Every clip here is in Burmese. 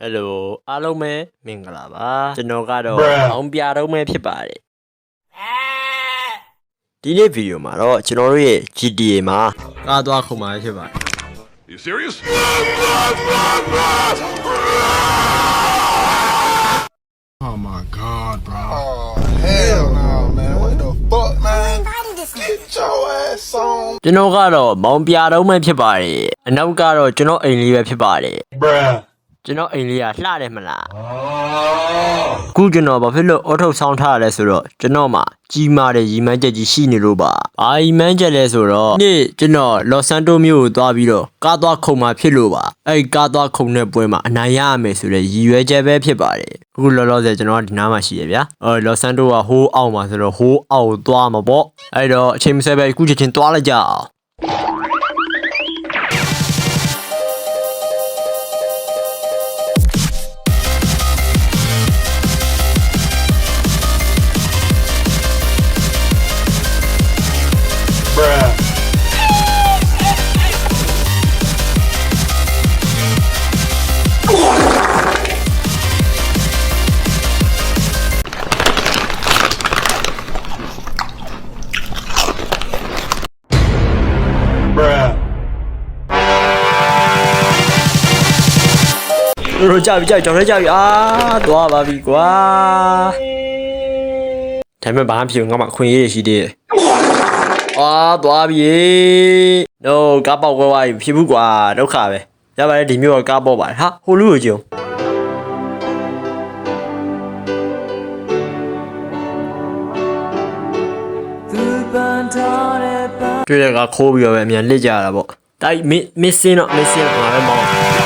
ဟယ်လိုအားလုံးပဲမင်္ဂလာပါကျွန်တော်ကတော့ Bruh. အောင်ပြတော့မဲဖြစ်ပါတယ်ဒီနေ့ဗီဒီယိုမှာတော့ကျွန်တော်တို့ရဲ့ GTA မှာကားသွားခုံမှာဖြစ်ပါတယ် You serious? Oh my god, bro. Oh, hell no, man. What the fuck, man? Get your ass on. ကျွန်တော်ကတော့မောင်ပြတော့မဲဖြစ်ပါတယ်အနောက်ကတော့ကျွန်တော်အိမ်လေးပဲဖြစ်ပါတယ် Bruh. ကျွန်တော်အိမ်လေးကလှတယ်မလားအခုကျွန်တော်ဘာဖြစ်လို့အော်ထုတ်ဆောင်းထားရလဲဆိုတော့ကျွန်တော်မှာကြီးမားတဲ့ရီမန်းချက်ကြီးရှိနေလို့ပါဘာရီမန်းချက်လဲဆိုတော့နေ့ကျွန်တော်လော့ဆန်တိုမြို့ကိုသွားပြီးတော့ကားသွားခုံမှာဖြစ်လို့ပါအဲ့ဒီကားသွားခုံတဲ့ပွဲမှာအနိုင်ရရမယ်ဆိုတဲ့ရည်ရွယ်ချက်ပဲဖြစ်ပါတယ်အခုလောလောဆယ်ကျွန်တော်ကဒီနားမှာရှိရဗျာအော်လော့ဆန်တိုကဟိုးအောင်မှာဆိုတော့ဟိုးအောင်ကိုသွားမှာပေါ့အဲ့တော့အချိန်မစဲပဲအခုချက်ချင်းသွားလိုက်ကြအောင် တို့ကြပြီကြပြီကြောင်ထဲကြပြီအာသွားပါပြီကွာဒါပေမဲ့ဘာမှမဖြစ်ဘူးငါမှအခွင့်အရေးရှိသေးတယ်အာသွားပြီ no ကားပေါက်ကွဲသွားပြီမဖြစ်ဘူးကွာဒုက္ခပဲရပါတယ်ဒီမျိုးကကားပေါက်ပါတယ်ဟာဟိုလူကိုကြုံတွေ့ရကခိုးပြီးတော့ပဲအမြန်လစ်ကြရတာပေါ့တိုက်မစ်မစ်စင်းတော့မစ်စင်းတော့ငါပဲမောင်း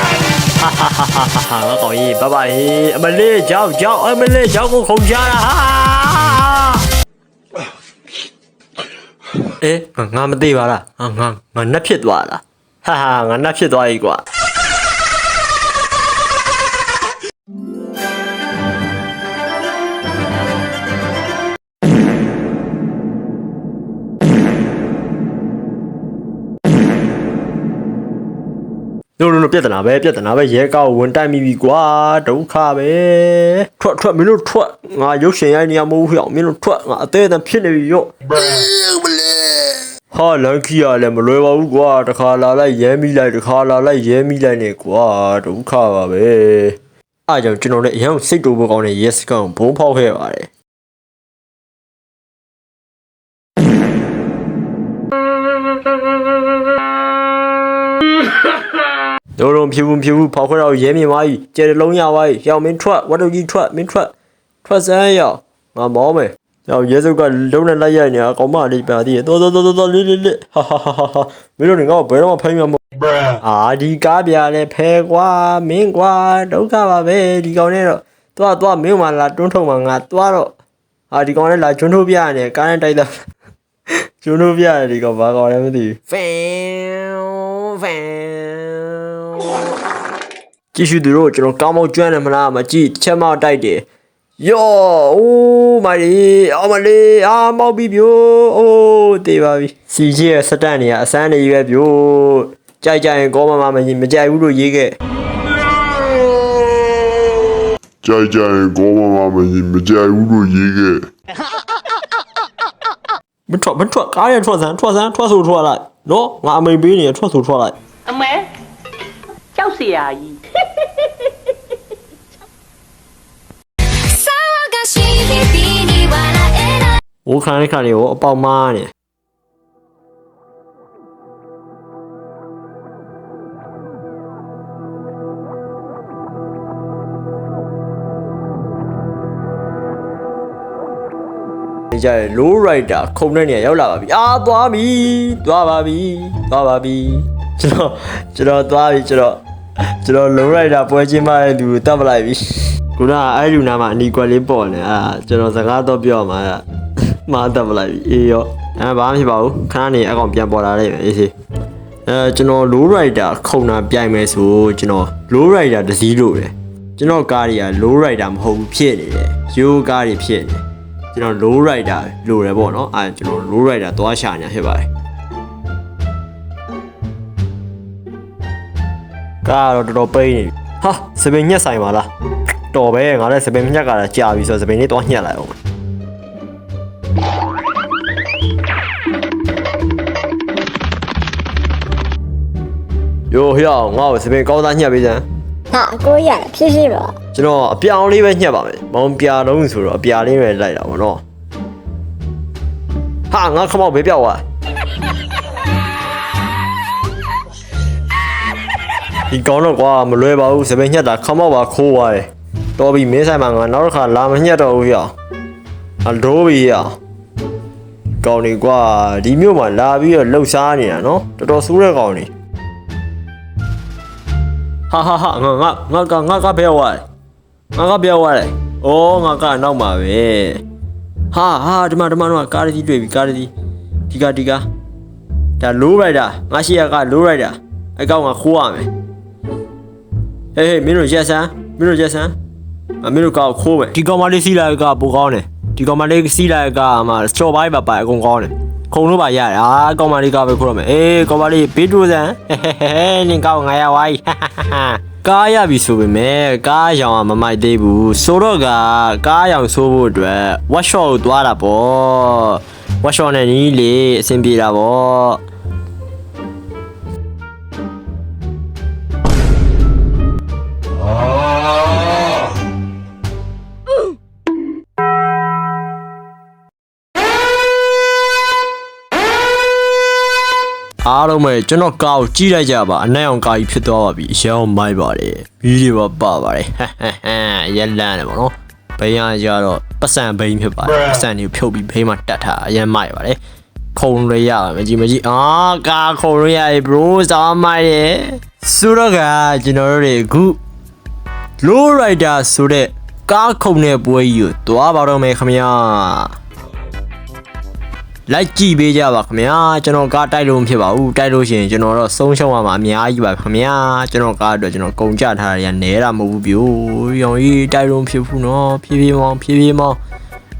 ဟာဟာဟာဟာကောင်းကြီးဘဘဟေးအမလေးကြောက်ကြောက်အမလေးကြောက်ကိုခုန်ကြတာဟာအေးငါမသိပါလားငါငါနှက်ဖြစ်သွားလားဟာဟာငါနှက်ဖြစ်သွားပြီကွာ တို့တို့ပြဿနာပဲပြဿနာပဲရဲကောက်ဝင်တိုက်မိပြီကွာဒုက္ခပဲထွက်ထွက်မင်းတို့ထွက်ငါရုပ်ရှင်ရိုက်နေရမဟုတ်ဘူးဟေ့အောင်မင်းတို့ထွက်ငါအသေးအတန်ဖြစ်နေပြီရော့ဟာလန်ခီရလည်းမလွယ်ပါဘူးကွာတခါလာလိုက်ရဲမိလိုက်တခါလာလိုက်ရဲမိလိုက်နေကွာဒုက္ခပါပဲအားကြောင့်ကျွန်တော်လည်းအရင်စိတ်တူဖို့ကောင်းတဲ့ yes ကောင်ဘုံဖောက်ခဲ့ပါတယ် တို့တော့ဖြူဘူးဖြူဘူးဖောက်ခွဲတော့ရဲမြင်သွားပြီကျဲတလုံးရသွားပြီရောင်မင်းထွက်ဝတ်တုတ်ကြီးထွက်မင်းထွက်ထွက်စမ်းရောငါမောမယ်ရောင်ရဲစုပ်ကလုံးနဲ့လိုက်ရိုက်နေတာကောင်းမလေးပါသေးတယ်တော်တော်တော်တော်လေးလေးလေးဟာဟာဟာဟာမင်းတို့ငါ့ကိုဘယ်တော့မှဖိုင်းမှာမဟုတ် Bruh. အာဒီကားပြလဲဖဲကွာမင်းကွာဒုက္ခပါပဲဒီကောင်နဲ့တော့သွားသွားမင်းမလာတွန်းထုတ်မှာငါသွားတော့အာဒီကောင်နဲ့လာကျွန်းထုတ်ပြရတယ်ကားနဲ့တိုက်တော့ကျွန်းထုတ်ပြရတယ်ဒီကောင်ဘာကောင်လဲမသိဘူးဖန်ဖန် ကြည့်ရှုသူတို့ကျွန်တော်ကောင်းမောင်းကျွမ်းတယ်မလားမကြည့်တစ်ချက်မှတိုက်တယ်ယောအိုးမလေးအောင်မလေးအာမောက်ပြီပြိုအိုးတေးပါပြီစီကြီးရဲ့စတန်နေရအစမ်းနေရွယ်ပြိုကြိုက်ကြရင်ကောမမမမကြိုက်ဘူးလို့ရေးခဲ့ကြိုက်ကြရင်ကောမမမမကြိုက်ဘူးလို့ရေးခဲ့မထွက်မထွက်ကားရထွက်စမ်းထွက်စမ်းထွက်ဆိုထွက်လိုက်နော်ငါအမိန်ပေးနေရထွက်ဆိုထွက်လိုက်အမေကြောက်စရာကြီး ဝိုးခန်းခါလေးကိုအပေါက်မားနေနေကြတယ် low rider ခုံတဲ့နေရာရောက်လာပါပြီအာသွားပြီသွားပါပြီသွားပါပြီကျွန်တော်ကျွန်တော်သွားပြီကျွန်တော်ကျွန်တော် low rider ပွဲချင်းမတဲ့လူကိုတတ်ပလိုက်ပြီခုနကအဲ့လူနာမှာအနီကွက်လေးပေါ်နေအာကျွန်တော်စကားတော့ပြောမှာအဲ့ မာတတ်ပလိုက်ပြီအေးရောအဲဘာမှမဖြစ်ပါဘူးခဏနေအကောင်ပြန်ပေါ်လာလိမ့်မယ်အေးစေအဲကျွန်တော် low rider ခုံတာပြိုင်မယ်ဆိုကျွန်တော် low rider တစ်စီးလို့တယ်ကျွန်တော်ကားတွေက low rider မဟုတ်ဘူးဖြစ်နေတယ်ရိုးကားတွေဖြစ်နေတယ်ကျွန်တော် low rider လိုရပေါ့နော်အဲကျွန်တော် low rider သွားရှာညာဖြစ်ပါတယ်ကားကတော့တော်တော်ပိန်းနေပြီဟာစပင်ညက်ဆိုင်ပါလားတော်ပဲငါလည်းစပင်ညက်ကလည်းကြာပြီဆိုတော့စပင်လေးတော့ညက်လိုက်အောင် မယ်ယိုဟျောင်းငါ့ကိုစပင်ကောင်းသားညက်ပေးစမ်းဟာကိုရဖြည်းဖြည်းပါကျွန်တော်အပြောင်လေးပဲညှက်ပါမယ်မောင်ပြာလုံးဆိုတော့အပြာလေးပဲလိုက်တာပေါ့နော်ဟာငါခမောက်ပဲပြောက်သွားဒီကောင်းတော့ကွာမလွယ်ပါဘူးစပင်ညှက်တာခမောက်ပါခိုးသွားတယ်တော်ပြီမင်းဆိုင်မှာငါနောက်တစ်ခါလာမညှက်တော့ဘူးရအဒိုးပြီရကောင်းနေကွာဒီမြို့မှာလာပြီးတော့လှုပ်ရှားနေတာနော်တော်တော်ဆိုးတဲ့ကောင်းနေ ဟာဟာဟာငါငါငါကငါကဘယ်သွားလဲငါကပြောသွားတယ်။အော်ငါကနောက်မှာပဲ။ဟာဟာဒီမှာဒီမှာဒီမှာကားကြီးတွေ့ပြီကားကြီးဒီကဒီကဒါ low rider ငါရှိရက low rider အကောင့်ကခိုးရမယ်။ဟေးဟေးမင်းတို့ရက်ဆန်းမင်းတို့ရက်ဆန်းအမင်းတို့ကောက်ခိုးမယ်ဒီကောင်မလေးစီးလိုက်ကပိုကောင်းတယ်ဒီကောင်မလေးစီးလိုက်ကမှစတော်ဘိုင်းပါပါအကုန်ကောင်းတယ် ခုံလို့ပါရတယ်အာကောင်မလေးကပဲခိုးရမယ်အေးကောင်မလေးဘေးတူစံဟဲဟဲဟဲနင်ကောက်ငါရဝိုင်းဟာဟာဟာကားရပြီဆိုပေမဲ့ကားရောင်ကမမိုက်သေးဘူးဆိုတော့ကကားရောင်ဆိုးဖို့အတွက် workshop ကိုသွားတာပေါ့ workshop နဲ့နီးလေအဆင်ပြေတာပေါ့ အားလုံးပဲကျွန်တော်ကားကိုကြီးလိုက်ကြပါအနက်အောင်ကားကြီးဖြစ်သွားပါပြီအရောင်မိုက်ပါတယ်မီးတွေပါပါပါတယ်ဟမ်ဟမ်ဟမ်ရက်လန့်တယ်ပေါ့နော်ဘိန်းရကြတော့ပတ်စံဘိန်းဖြစ်ပါတယ်ပတ်စံတွေဖြုတ်ပြီးဘိန်းမှာတက်ထားအရင်မိုက်ပါတယ်ခုံရရမကြည့်မကြည့်အာကားခုံရရ bro စောင်းမိုက်ရဲ့ဆိုတော့ကကျွန်တော်တို့တွေအခု low rider ဆိုတဲ့ကားခုံတဲ့ပွဲကြီးကိုတွားပါတော့မယ်ခင်ဗျာ လိုက်ကြည့်ပေးကြပါခင်ဗျာကျွန်တော်ကားတိုက်လို့မဖြစ်ပါဘူးတိုက်လို့ရှိရင်ကျွန်တော်တော့ဆုံးရှုံးရမှာအများကြီးပါခင်ဗျာကျွန်တော်ကားအတွက်ကျွန်တော်ကုန်ကြထားတာရနဲတာမဟုတ်ဘူးပြိုရောင်ကြီးတိုက်လို့မဖြစ်ဘူးနော်ဖြည်းဖြည်းမောင်းဖြည်းဖြည်းမောင်း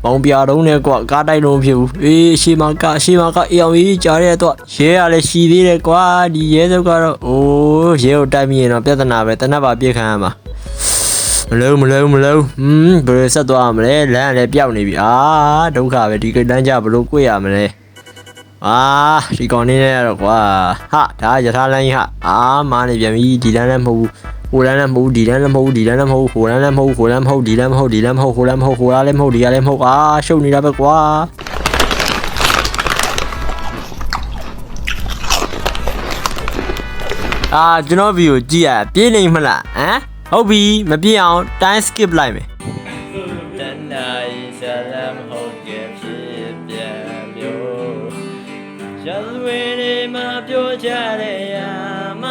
မောင်ပြတော့နဲ့ကွာကားတိုက်လို့မဖြစ်ဘူးအေးရှေးမကားရှေးမကားရောင်ကြီးကြားရတော့ရဲရလဲရှိသေးတယ်ကွာဒီရဲစုပ်ကတော့အိုးရဲကိုတိုက်မိရင်တော့ပြဿနာပဲတနတ်ပါပြစ်ခံရမှာ မလုံးမလုံးမလုံးဟွန်းဘယ်ဆက်သွားရမလဲလမ်းကလည်းပျောက်နေပြီအာဒုက္ခပဲဒီကိတန်းကြဘလို့ကိုရမလဲအာဒီကောင်နေရတော့ကွာဟာဒါယထာလမ်းကြီးဟာအာမာနေပြန်ပြီဒီလမ်းလည်းမဟုတ်ဘူးဟိုလမ်းလည်းမဟုတ်ဘူးဒီလမ်းလည်းမဟုတ်ဘူးဒီလမ်းလည်းမဟုတ်ဘူးဟိုလမ်းလည်းမဟုတ်ဘူးဟိုလမ်းမဟုတ်ဒီလမ်းမဟုတ်ဒီလမ်းမဟုတ်ဟိုလမ်းမဟုတ်ဟိုလမ်းလည်းမဟုတ်ဒီလမ်းလည်းမဟုတ်အာရှုပ်နေတာပဲကွာအာကျွန်တော်ဗီဒီယိုကြည့်ရပြေးနေမလားဟမ် ဟုတ်ပြီမပြေးအောင် time skip လိုက်မယ်တဏ္ဍာဤဆရာမဟုတ်ကဖြစ်ပြန်မျိုးရာဇဝင်တွေမှာပြောကြတဲ့ရာမ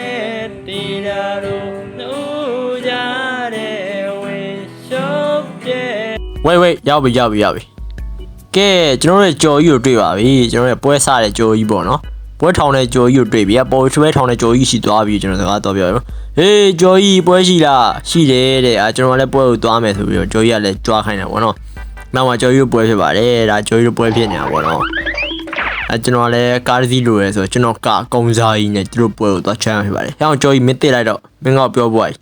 နဲ့တီတာတို့နှိုးကြတဲ့ဝင်ရှုပ်တဲ့ဝေးဝေးရောက်ပြီရောက်ပြီရောက်ပြီကဲကျွန်တော်တို့ကြော်ကြီးကိုတွေ့ပါပြီကျွန်တော်တို့ပွဲစားတဲ့ကြော်ကြီးပေါ့နော်ပွဲထောင်တဲ့ကြော်ကြီးကိုတွေ့ပြီအပေါ်ချွဲထောင်တဲ့ကြော်ကြီးရှိသွားပြီကျွန်တော်စကားတော့ပြောရအောင် ဟေးကြော်ကြီးပွဲရှိလားရှိတယ်တဲ့အာကျွန်တော်လည်းပွဲကိုသွားမယ်ဆိုပြီးတော့ကြော်ကြီးကလည်းကြွားခိုင်းတာပေါ့နော်နောက်မှကြော်ကြီးကိုပွဲဖြစ်ပါတယ်ဒါကြော်ကြီးကိုပွဲဖြစ်နေတာပေါ့နော်အဲကျွန်တော်လည်းကားတစ်စီးလိုရဲဆိုတော့ကျွန်တော်ကကုံစားကြီးနဲ့သူတို့ပွဲကိုသွားချမ်းဖြစ်ပါတယ်။ဟောင်းကြော်ကြီးမသိလိုက်တော့မင်းကပြောပွားကြီး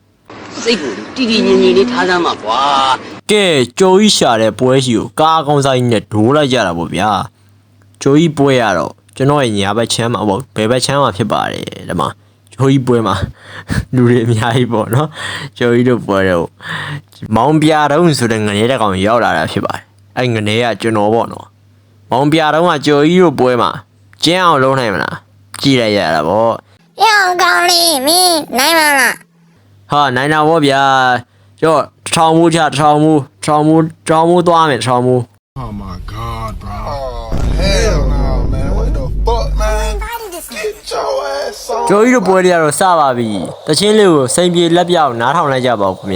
စိတ်ကိုတည်တည်ငြိမ်ငြိမ်လေးထားစမ်းပါကွာကဲကြိုကြီးရှာတဲ့ပွဲရှိကိုကားကောင်းစားကြီးနဲ့ဒိုးလိုက်ကြတာပေါ့ဗျာကြိုကြီးပွဲရတော့ကျွန်တော်ရဲ့ညာဘက်ချမ်းမှာပေါ့ဘယ်ဘက်ချမ်းမှာဖြစ်ပါတယ်ဒီမှာ ကြိုကြီးပွဲမှာလူတွေအများကြီးပေါ့နော်ကြိုကြီးတို့ပွဲတော့မောင်ပြတုံးဆိုတဲ့ငနေတဲ့ကောင်ရောက်လာတာဖြစ်ပါတယ်အဲ့ငနေကကျွန်တော်ပေါ့နော်မောင်ပြတုံးကကြိုကြီးတို့ပွဲမှာကျင်းအောင်လုံးနိုင်မလားကြည့်လိုက်ရတာပေါ့ရောင်ကောင်းလေးမင်းနိုင်မလားဟာနိုင်တာဗောဗျာကျော်တစ်ထောင်မူချတစ်ထောင်မူတစ်ထောင်မူတစ်ထောင်မူသွားမယ်တစ်ထောင်မူ Oh my god, bro. Oh hell no, man. What the fuck, man? Get your ass on. ဂျိုကြီးတို့ပွဲတွေကတော့စပါပြီတချင်းလေးကိုစိန်ပြေလက်ပြောက်နားထောင်လိုက်ကြပါဦးခင်ဗျ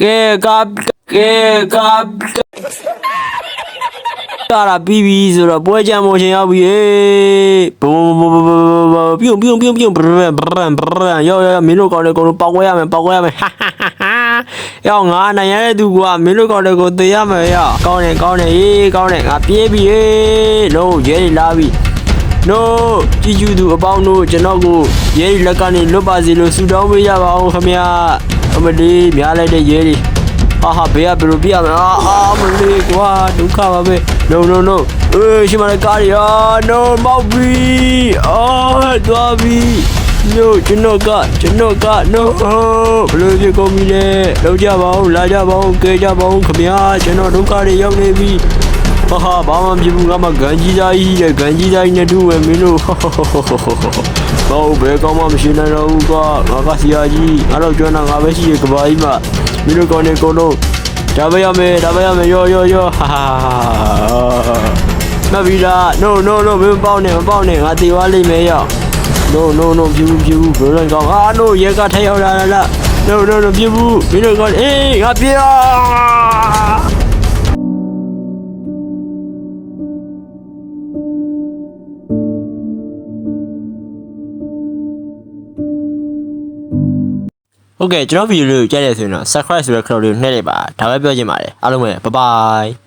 ကဲကကဲကကာရာပြီးပြီဆိုတော့ပွဲကြမ်းမို့ရှင်ရောက်ပြီဟေးဘုံဘုံဘုံဘုံဘုံပြုံပြုံပြုံပြုံဘရန်ဘရန်ဘရန်ရောရောမင်းတို့ကောင်းတဲ့ကောင်ပေါက်ခွဲရမယ်ပေါက်ခွဲရမယ်ဟာဟာဟာရောငါနိုင်ရတဲ့သူကမင်းတို့ကောင်းတဲ့ကိုသေရမယ်ရောကောင်းတယ်ကောင်းတယ်ဟေးကောင်းတယ်ငါပြေးပြီဟေးလို့ရဲလာပြီ no ကြည်ကျူသူအပေါင်းတို့ကျွန်တော်ကိုရဲဒီလက်ကနေလွတ်ပါစေလို့ဆုတောင်းပေးရပါအောင်ခင်ဗျာအ မလီများလိုက်တဲ့ရဲဒီဟာဟာဘေးကဘယ်လိုပြရမလဲအာအာမလီကွာဒုက္ခပါပဲ no no no အေးရှိမလဲကားရီအာ no မောက်ပြီအာသွားပြီ no ကျွန်တော်ကကျွန်တော်က no ဘယ်လိုဖြစ်ကုန်ပြီလဲလောက်ကြပါဦးလာကြပါဦးကဲကြပါဦးခင်ဗျာကျွန်တော်ဒုက္ခတွေရောက်နေပြီ ဟာဟာဘာမှမဖြစ်ဘူးငါမှဂန်ကြီးသားကြီးရဲ့ဂန်ကြီးသားကြီးနဲ့တူဝယ်မင်းတို့ဘာဘယ်ကောင်မှမရှိနိုင်တော့ဘူးကွာငါကဆရာကြီးငါတော့ကျွမ်းတာငါပဲရှိရကဘာကြီးမှာမင်းတို့ကောင်နေကုန်လုံးဒါပဲရမယ်ဒါပဲရမယ်ရောရောရောဟာဟာမဗီလာ no no no မင်းပေါက်နေမပေါက်နေငါတေသွားလိမ့်မယ်ရော no no no ပြူပြူဘယ်လိုကောင်အာ no ရဲကထရောက်လာလား no no no ပြူမင်းတို့ကောင်အေးငါပြေး ဟုတ်ကဲ့ကျွန်တော်ဗီဒီယိုလေးကိုကြည့်ရတဲ့ဆိုရင်တော့ subscribe ဆိုတဲ့ channel လေးကိုနှဲ့လိုက်ပါဒါပဲပြောချင်ပါတယ်အားလုံးပဲ bye bye